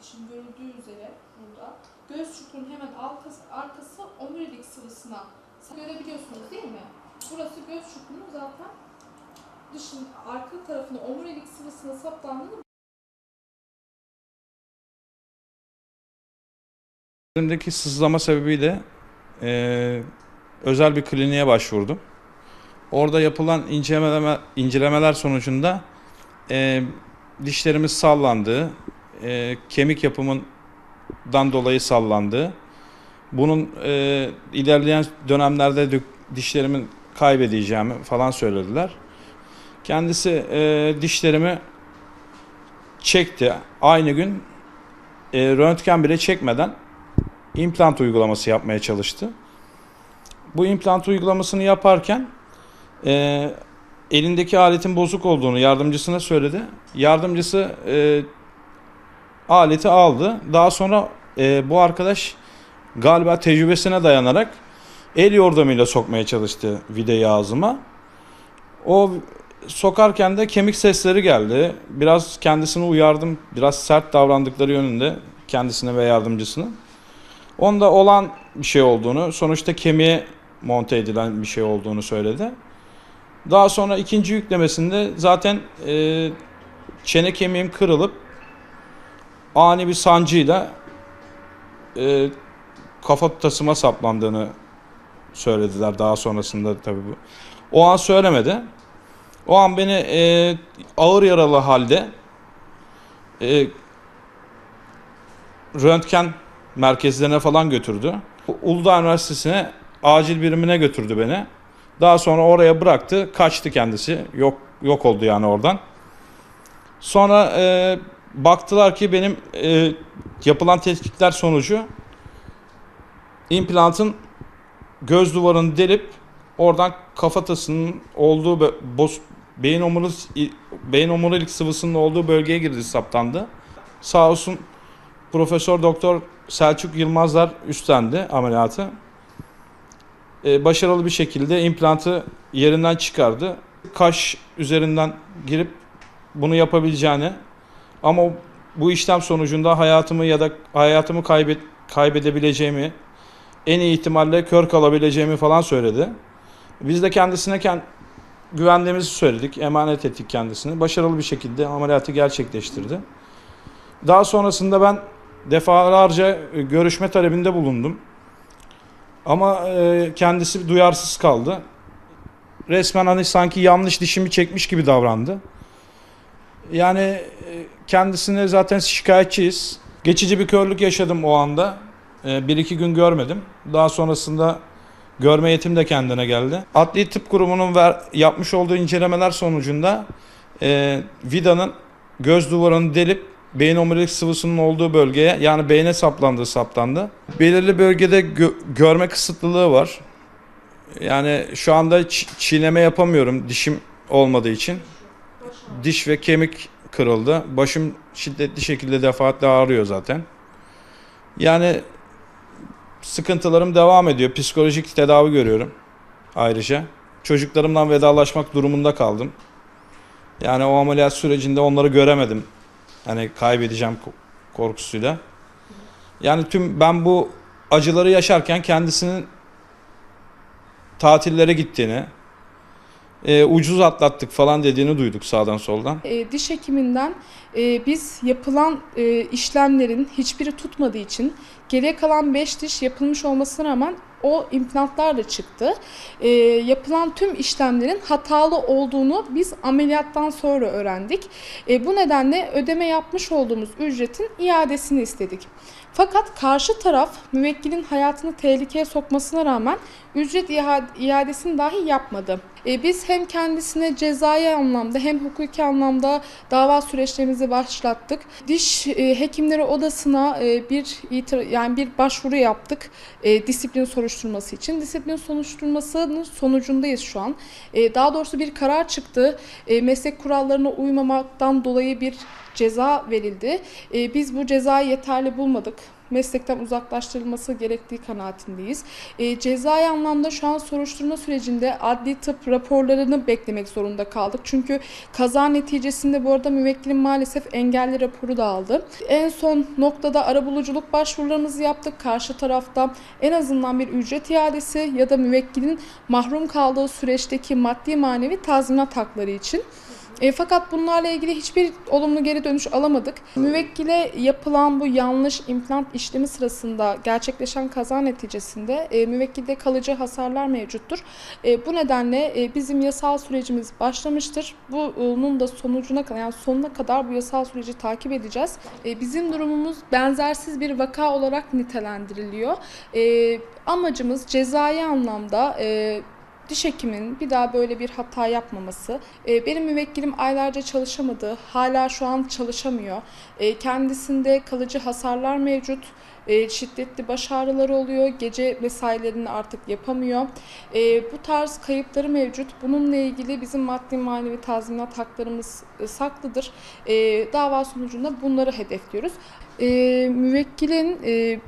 için görüldüğü üzere burada göz çukurunun hemen arkası, arkası omurilik sıvısına görebiliyorsunuz değil mi? Burası göz çukurunun zaten dışın arka tarafına omurilik sıvısına saplandığını Elimdeki sızlama sebebiyle eee, özel bir kliniğe başvurdum. Orada yapılan inceleme, incelemeler sonucunda eee, dişlerimiz sallandığı, eee, kemik yapımından dolayı sallandığı, bunun eee, ilerleyen dönemlerde dök- dişlerimin kaybedeceğimi falan söylediler. Kendisi eee, dişlerimi çekti. Aynı gün eee, röntgen bile çekmeden implant uygulaması yapmaya çalıştı. Bu implant uygulamasını yaparken e, elindeki aletin bozuk olduğunu yardımcısına söyledi. Yardımcısı e, aleti aldı. Daha sonra e, bu arkadaş galiba tecrübesine dayanarak el yordamıyla sokmaya çalıştı vidayı ağzıma. O sokarken de kemik sesleri geldi. Biraz kendisini uyardım. Biraz sert davrandıkları yönünde kendisine ve yardımcısına. Onda olan bir şey olduğunu, sonuçta kemiğe monte edilen bir şey olduğunu söyledi. Daha sonra ikinci yüklemesinde zaten e, çene kemiğim kırılıp ani bir sancıyla e, kafa tasıma saplandığını söylediler daha sonrasında tabii bu. O an söylemedi. O an beni e, ağır yaralı halde e, röntgen merkezlerine falan götürdü. Uludağ Üniversitesi'ne acil birimine götürdü beni. Daha sonra oraya bıraktı, kaçtı kendisi. Yok yok oldu yani oradan. Sonra e, baktılar ki benim e, yapılan tetkikler sonucu implantın göz duvarını delip oradan kafatasının olduğu bö- boz, beyin omurilik beyin omurilik sıvısının olduğu bölgeye girdi saptandı. Sağ olsun Profesör Doktor Selçuk Yılmazlar üstlendi ameliyatı. Ee, başarılı bir şekilde implantı yerinden çıkardı. Kaş üzerinden girip bunu yapabileceğini ama bu işlem sonucunda hayatımı ya da hayatımı kaybet, kaybedebileceğimi, en iyi ihtimalle kör kalabileceğimi falan söyledi. Biz de kendisine kend, güvendiğimizi söyledik, emanet ettik kendisini. Başarılı bir şekilde ameliyatı gerçekleştirdi. Daha sonrasında ben defalarca e, görüşme talebinde bulundum. Ama e, kendisi duyarsız kaldı. Resmen hani sanki yanlış dişimi çekmiş gibi davrandı. Yani e, kendisine zaten şikayetçiyiz. Geçici bir körlük yaşadım o anda. E, bir iki gün görmedim. Daha sonrasında görme yetim de kendine geldi. Adli Tıp Kurumu'nun ver, yapmış olduğu incelemeler sonucunda e, vidanın göz duvarını delip beyin omurilik sıvısının olduğu bölgeye yani beyne saplandığı saptandı. Belirli bölgede gö- görme kısıtlılığı var. Yani şu anda çiğneme yapamıyorum dişim olmadığı için. Diş ve kemik kırıldı. Başım şiddetli şekilde defaatle ağrıyor zaten. Yani sıkıntılarım devam ediyor. Psikolojik tedavi görüyorum ayrıca. Çocuklarımdan vedalaşmak durumunda kaldım. Yani o ameliyat sürecinde onları göremedim. Hani kaybedeceğim ko- korkusuyla. Yani tüm ben bu acıları yaşarken kendisinin tatillere gittiğini, e, ucuz atlattık falan dediğini duyduk sağdan soldan. E, diş hekiminden e, biz yapılan e, işlemlerin hiçbiri tutmadığı için geriye kalan 5 diş yapılmış olmasına rağmen o implantlarla çıktı. E, yapılan tüm işlemlerin hatalı olduğunu biz ameliyattan sonra öğrendik. E, bu nedenle ödeme yapmış olduğumuz ücretin iadesini istedik. Fakat karşı taraf müvekkilin hayatını tehlikeye sokmasına rağmen ücret iadesini dahi yapmadı. E, biz hem kendisine cezai anlamda hem hukuki anlamda dava süreçlerimizi başlattık. Diş e, hekimleri odasına e, bir yani bir başvuru yaptık disiplin soruşturması için. Disiplin soruşturmasının sonucundayız şu an. Daha doğrusu bir karar çıktı. Meslek kurallarına uymamaktan dolayı bir ceza verildi. Biz bu cezayı yeterli bulmadık. Meslekten uzaklaştırılması gerektiği kanaatindeyiz. E, cezai anlamda şu an soruşturma sürecinde adli tıp raporlarını beklemek zorunda kaldık. Çünkü kaza neticesinde bu arada müvekkilim maalesef engelli raporu da aldı. En son noktada arabuluculuk başvurularımızı yaptık. Karşı tarafta en azından bir ücret iadesi ya da müvekkilin mahrum kaldığı süreçteki maddi manevi tazminat hakları için. E, fakat bunlarla ilgili hiçbir olumlu geri dönüş alamadık. Müvekkile yapılan bu yanlış implant işlemi sırasında gerçekleşen kaza neticesinde e, müvekkilde kalıcı hasarlar mevcuttur. E, bu nedenle e, bizim yasal sürecimiz başlamıştır. Bunun da sonucuna kadar yani sonuna kadar bu yasal süreci takip edeceğiz. E, bizim durumumuz benzersiz bir vaka olarak nitelendiriliyor. E, amacımız cezai anlamda e, diş hekimin bir daha böyle bir hata yapmaması. E, benim müvekkilim aylarca çalışamadı. Hala şu an çalışamıyor. E, kendisinde kalıcı hasarlar mevcut. E, şiddetli baş ağrıları oluyor. Gece mesailerini artık yapamıyor. E, bu tarz kayıpları mevcut. Bununla ilgili bizim maddi manevi tazminat haklarımız e, saklıdır. E, dava sonucunda bunları hedefliyoruz. E, müvekkilin e,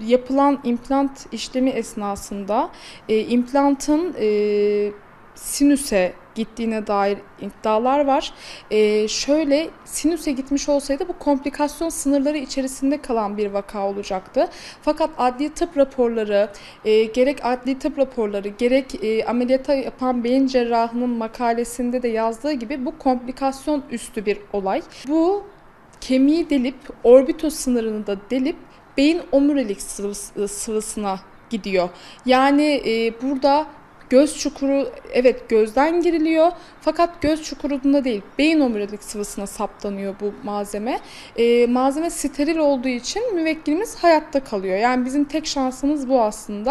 yapılan implant işlemi esnasında e, implantın e, sinüse gittiğine dair iddialar var. E, şöyle sinüse gitmiş olsaydı bu komplikasyon sınırları içerisinde kalan bir vaka olacaktı. Fakat adli tıp raporları, e, gerek adli tıp raporları, gerek e, ameliyata yapan beyin cerrahının makalesinde de yazdığı gibi bu komplikasyon üstü bir olay. Bu kemiği delip orbito sınırını da delip beyin omurilik sıvıs- sıvısına gidiyor. Yani e, burada göz çukuru evet gözden giriliyor fakat göz çukurunda değil beyin omurilik sıvısına saptanıyor bu malzeme. E, malzeme steril olduğu için müvekkilimiz hayatta kalıyor. Yani bizim tek şansımız bu aslında.